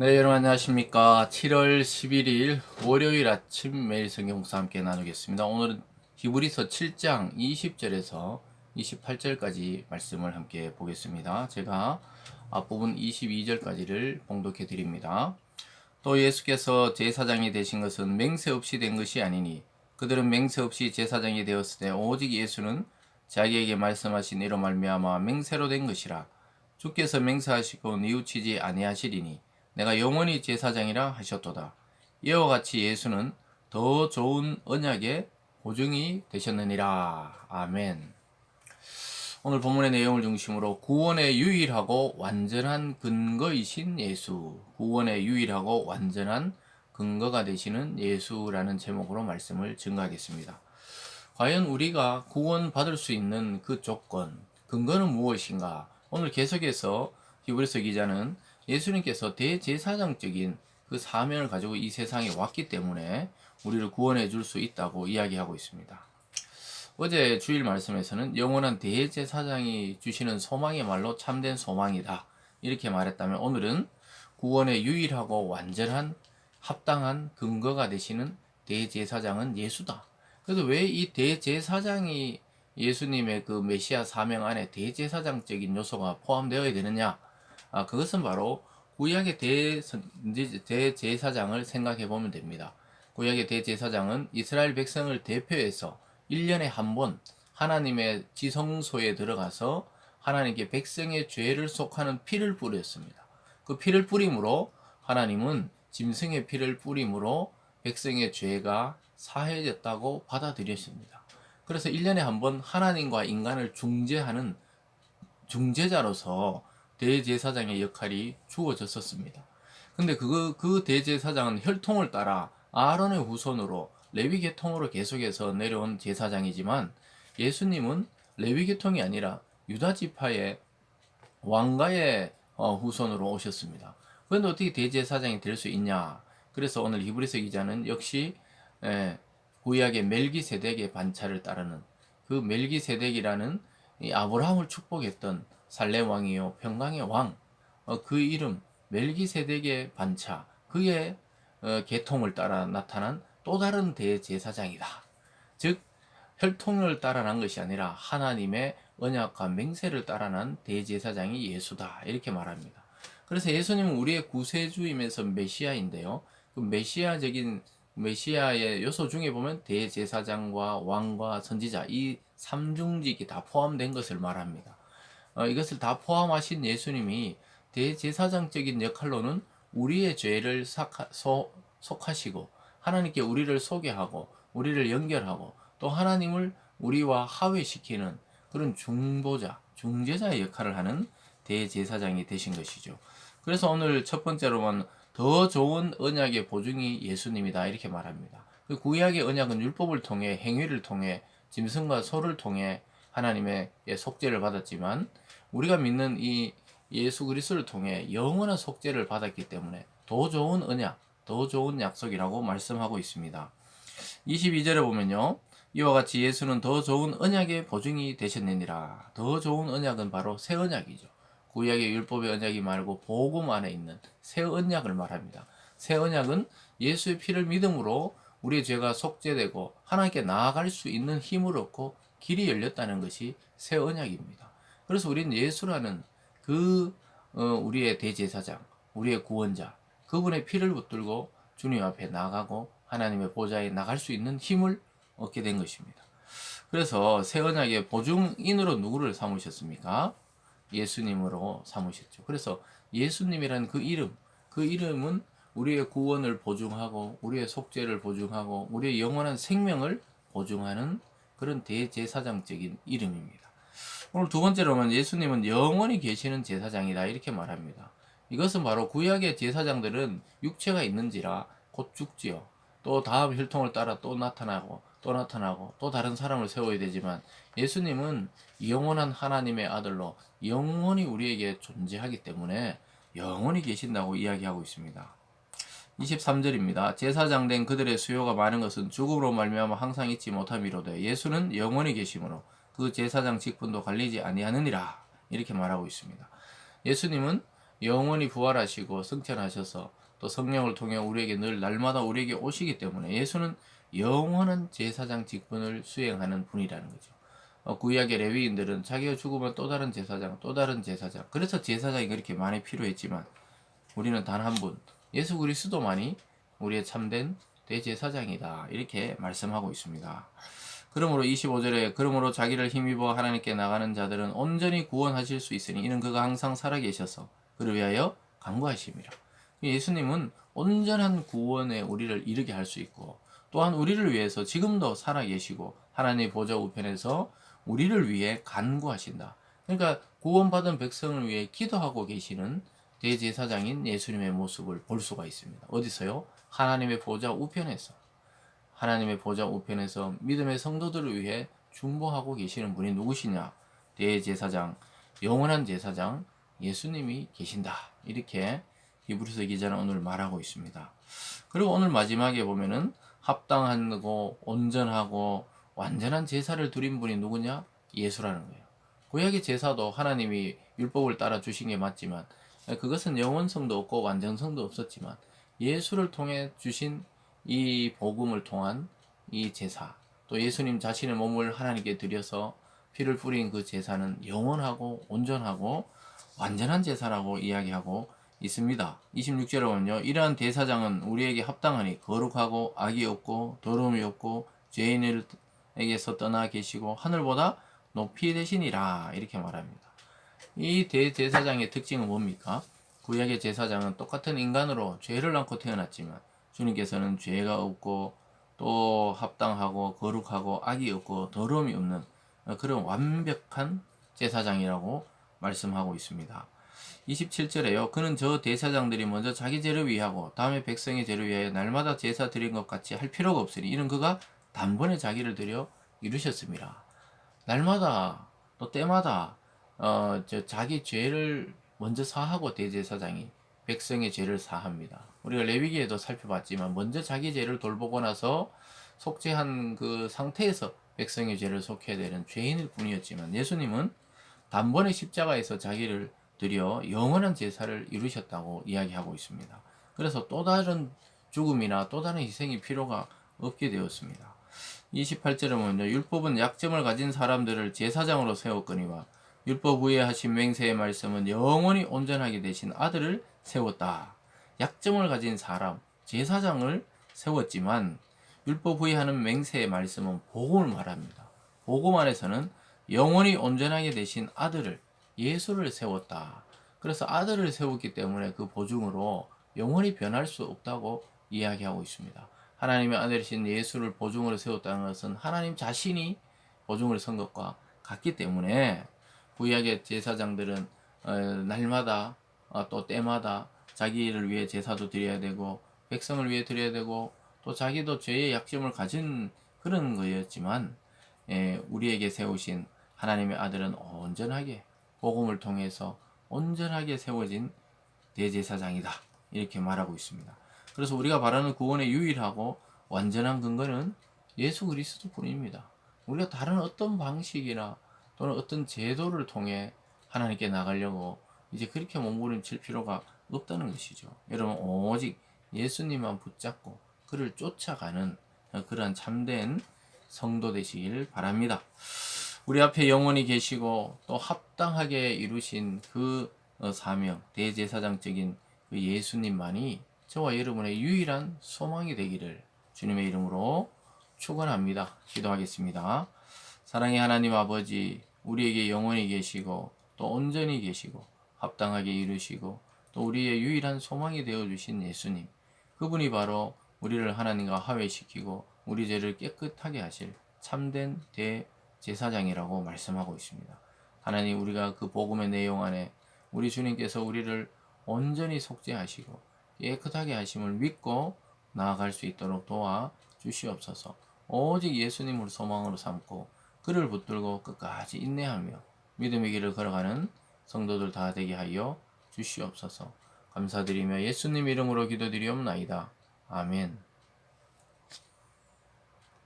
네, 여러분 안녕하십니까. 7월 11일 월요일 아침 매일 성경 목사 함께 나누겠습니다. 오늘은 히브리서 7장 20절에서 28절까지 말씀을 함께 보겠습니다. 제가 앞부분 22절까지를 봉독해 드립니다. 또 예수께서 제사장이 되신 것은 맹세 없이 된 것이 아니니 그들은 맹세 없이 제사장이 되었을 때 오직 예수는 자기에게 말씀하신 이로 말미암아 맹세로 된 것이라 주께서 맹세하시고 뉘우치지 아니하시리니 내가 영원히 제사장이라 하셨도다. 이와 같이 예수는 더 좋은 언약의 보증이 되셨느니라. 아멘. 오늘 본문의 내용을 중심으로 구원의 유일하고 완전한 근거이신 예수, 구원의 유일하고 완전한 근거가 되시는 예수라는 제목으로 말씀을 증거하겠습니다. 과연 우리가 구원받을 수 있는 그 조건, 근거는 무엇인가? 오늘 계속해서 히브리서 기자는 예수님께서 대제사장적인 그 사명을 가지고 이 세상에 왔기 때문에 우리를 구원해 줄 수 있다고 이야기하고 있습니다. 어제 주일 말씀에서는 영원한 대제사장이 주시는 소망의 말로 참된 소망이다. 이렇게 말했다면 오늘은 구원의 유일하고 완전한 합당한 근거가 되시는 대제사장은 예수다. 그래서 왜 이 대제사장이 예수님의 그 메시아 사명 안에 대제사장적인 요소가 포함되어야 되느냐? 아, 그것은 바로 구약의 대, 대제사장을 생각해 보면 됩니다. 구약의 대제사장은 이스라엘 백성을 대표해서 1년에 한 번 하나님의 지성소에 들어가서 하나님께 백성의 죄를 속하는 피를 뿌렸습니다. 그 피를 뿌림으로 하나님은 짐승의 피를 뿌림으로 백성의 죄가 사해졌다고 받아들였습니다. 그래서 1년에 한 번 하나님과 인간을 중재하는 중재자로서 대제사장의 역할이 주어졌었습니다. 근데 그, 그 대제사장은 혈통을 따라 아론의 후손으로 레위 계통으로 계속해서 내려온 제사장이지만 예수님은 레위 계통이 아니라 유다 지파의 왕가의 어, 후손으로 오셨습니다. 그런데 어떻게 대제사장이 될 수 있냐? 그래서 오늘 히브리서 기자는 역시 예, 구약의 멜기세덱의 반차를 따르는 그 멜기세덱이라는 아브라함을 축복했던 살렘 왕이요 평강의 왕, 어, 그 이름 멜기세덱의 반차, 그의 어, 계통을 따라 나타난 또 다른 대제사장이다. 즉 혈통을 따라 난 것이 아니라 하나님의 언약과 맹세를 따라 난 대제사장이 예수다 이렇게 말합니다. 그래서 예수님은 우리의 구세주이면서 메시아인데요. 그 메시아적인 메시아의 요소 중에 보면 대제사장과 왕과 선지자 이 삼중직이 다 포함된 것을 말합니다. 어, 이것을 다 포함하신 예수님이 대제사장적인 역할로는 우리의 죄를 속하시고 하나님께 우리를 소개하고 우리를 연결하고 또 하나님을 우리와 하회시키는 그런 중보자, 중재자의 역할을 하는 대제사장이 되신 것이죠. 그래서 오늘 첫 번째로만 더 좋은 언약의 보증이 예수님이다 이렇게 말합니다. 그 구약의 언약은 율법을 통해 행위를 통해 짐승과 소를 통해 하나님의 속죄를 받았지만 우리가 믿는 이 예수 그리스도를 통해 영원한 속죄를 받았기 때문에 더 좋은 언약, 더 좋은 약속이라고 말씀하고 있습니다. 22절에 보면요. 이와 같이 예수는 더 좋은 언약의 보증이 되셨느니라. 더 좋은 언약은 바로 새 언약이죠. 구약의 율법의 언약이 말고 복음 안에 있는 새 언약을 말합니다. 새 언약은 예수의 피를 믿음으로 우리의 죄가 속죄되고 하나님께 나아갈 수 있는 힘을 얻고 길이 열렸다는 것이 새 언약입니다. 그래서 우리는 예수라는 그 어, 우리의 대제사장, 우리의 구원자, 그분의 피를 붙들고 주님 앞에 나가고 하나님의 보좌에 나갈 수 있는 힘을 얻게 된 것입니다. 그래서 새 언약의 보증인으로 누구를 삼으셨습니까? 예수님으로 삼으셨죠. 그래서 예수님이라는 그 이름, 그 이름은 우리의 구원을 보증하고 우리의 속죄를 보증하고 우리의 영원한 생명을 보증하는 그런 대제사장적인 이름입니다. 오늘 두 번째로는 예수님은 영원히 계시는 제사장이다 이렇게 말합니다. 이것은 바로 구약의 제사장들은 육체가 있는지라 곧 죽지요. 또 다음 혈통을 따라 또 나타나고 또 나타나고 또 다른 사람을 세워야 되지만 예수님은 영원한 하나님의 아들로 영원히 우리에게 존재하기 때문에 영원히 계신다고 이야기하고 있습니다. 23절입니다. 제사장 된 그들의 수요가 많은 것은 죽음으로 말미암아 항상 잊지 못함이로되 예수는 영원히 계심으로 그 제사장 직분도 갈리지 아니하느니라 이렇게 말하고 있습니다. 예수님은 영원히 부활하시고 승천하셔서 또 성령을 통해 우리에게 늘 날마다 우리에게 오시기 때문에 예수는 영원한 제사장 직분을 수행하는 분이라는 거죠. 어, 구약의 레위인들은 자기가 죽으면 또 다른 제사장, 또 다른 제사장. 그래서 제사장이 그렇게 많이 필요했지만 우리는 단 한 분, 예수 그리스도만이 우리의 참된 대제사장이다. 이렇게 말씀하고 있습니다. 그러므로 25절에 그러므로 자기를 힘입어 하나님께 나가는 자들은 온전히 구원하실 수 있으니 이는 그가 항상 살아계셔서 그를 위하여 간구하심이라. 예수님은 온전한 구원에 우리를 이르게 할 수 있고 또한 우리를 위해서 지금도 살아계시고 하나님의 보좌 우편에서 우리를 위해 간구하신다. 그러니까 구원받은 백성을 위해 기도하고 계시는 대제사장인 예수님의 모습을 볼 수가 있습니다. 어디서요? 하나님의 보좌 우편에서. 하나님의 보좌 우편에서 믿음의 성도들을 위해 중보하고 계시는 분이 누구시냐? 대제사장, 영원한 제사장 예수님이 계신다. 이렇게 히브리서 기자는 오늘 말하고 있습니다. 그리고 오늘 마지막에 보면은 합당하고 온전하고 완전한 제사를 드린 분이 누구냐? 예수라는 거예요. 구약의 제사도 하나님이 율법을 따라 주신 게 맞지만 그것은 영원성도 없고 완전성도 없었지만 예수를 통해 주신 이 복음을 통한 이 제사 또 예수님 자신의 몸을 하나님께 드려서 피를 뿌린 그 제사는 영원하고 온전하고 완전한 제사라고 이야기하고 있습니다. 26절에 보면요. 이러한 대사장은 우리에게 합당하니 거룩하고 악이 없고 더러움이 없고 죄인에게서 떠나 계시고 하늘보다 높이 되시니라 이렇게 말합니다. 이 대제사장의 특징은 뭡니까? 구약의 제사장은 똑같은 인간으로 죄를 않고 태어났지만 주님께서는 죄가 없고 또 합당하고 거룩하고 악이 없고 더러움이 없는 그런 완벽한 제사장이라고 말씀하고 있습니다. 27절에요. 그는 저 대사장들이 먼저 자기 죄를 위하고 다음에 백성의 죄를 위하여 날마다 제사 드린 것 같이 할 필요가 없으니 이는 그가 단번에 자기를 드려 이루셨습니다. 날마다 또 때마다 어, 저 자기 죄를 먼저 사하고 대제사장이 백성의 죄를 사합니다. 우리가 레위기에도 살펴봤지만 먼저 자기 죄를 돌보고 나서 속죄한 그 상태에서 백성의 죄를 속해야 되는 죄인일 뿐이었지만 예수님은 단번에 십자가에서 자기를 드려 영원한 제사를 이루셨다고 이야기하고 있습니다. 그래서 또 다른 죽음이나 또 다른 희생이 필요가 없게 되었습니다. 28절에 보면요. 율법은 약점을 가진 사람들을 제사장으로 세웠거니와 율법 위에 하신 맹세의 말씀은 영원히 온전하게 되신 아들을 세웠다. 약점을 가진 사람, 제사장을 세웠지만 율법 위에 하는 맹세의 말씀은 복음을 말합니다. 복음 안에서는 영원히 온전하게 되신 아들을 예수를 세웠다. 그래서 아들을 세웠기 때문에 그 보증으로 영원히 변할 수 없다고 이야기하고 있습니다. 하나님의 아들이신 예수를 보증으로 세웠다는 것은 하나님 자신이 보증을 선 것과 같기 때문에 구약의 제사장들은 어, 날마다 어, 또 때마다 자기를 위해 제사도 드려야 되고 백성을 위해 드려야 되고 또 자기도 죄의 약점을 가진 그런 거였지만 예, 우리에게 세우신 하나님의 아들은 온전하게 복음을 통해서 온전하게 세워진 대제사장이다 이렇게 말하고 있습니다. 그래서 우리가 바라는 구원의 유일하고 완전한 근거는 예수 그리스도뿐입니다. 우리가 다른 어떤 방식이나 또는 어떤 제도를 통해 하나님께 나가려고 이제 그렇게 몸부림칠 필요가 없다는 것이죠. 여러분 오직 예수님만 붙잡고 그를 쫓아가는 그러한 참된 성도 되시길 바랍니다. 우리 앞에 영원히 계시고 또 합당하게 이루신 그 어, 사명, 대제사장적인 그 예수님만이 저와 여러분의 유일한 소망이 되기를 주님의 이름으로 축원합니다. 기도하겠습니다. 사랑의 하나님 아버지, 우리에게 영원히 계시고 또 온전히 계시고 합당하게 이루시고 또 우리의 유일한 소망이 되어 주신 예수님. 그분이 바로 우리를 하나님과 화해시키고 우리 죄를 깨끗하게 하실 참된 대제사장이라고 말씀하고 있습니다. 하나님 우리가 그 복음의 내용 안에 우리 주님께서 우리를 온전히 속죄하시고 깨끗하게 하심을 믿고 나아갈 수 있도록 도와 주시옵소서. 오직 예수님을 소망으로 삼고 그를 붙들고 끝까지 인내하며 믿음의 길을 걸어가는 성도들 다 되게 하여 주시옵소서. 감사드리며 예수님 이름으로 기도드리옵나이다. 아멘.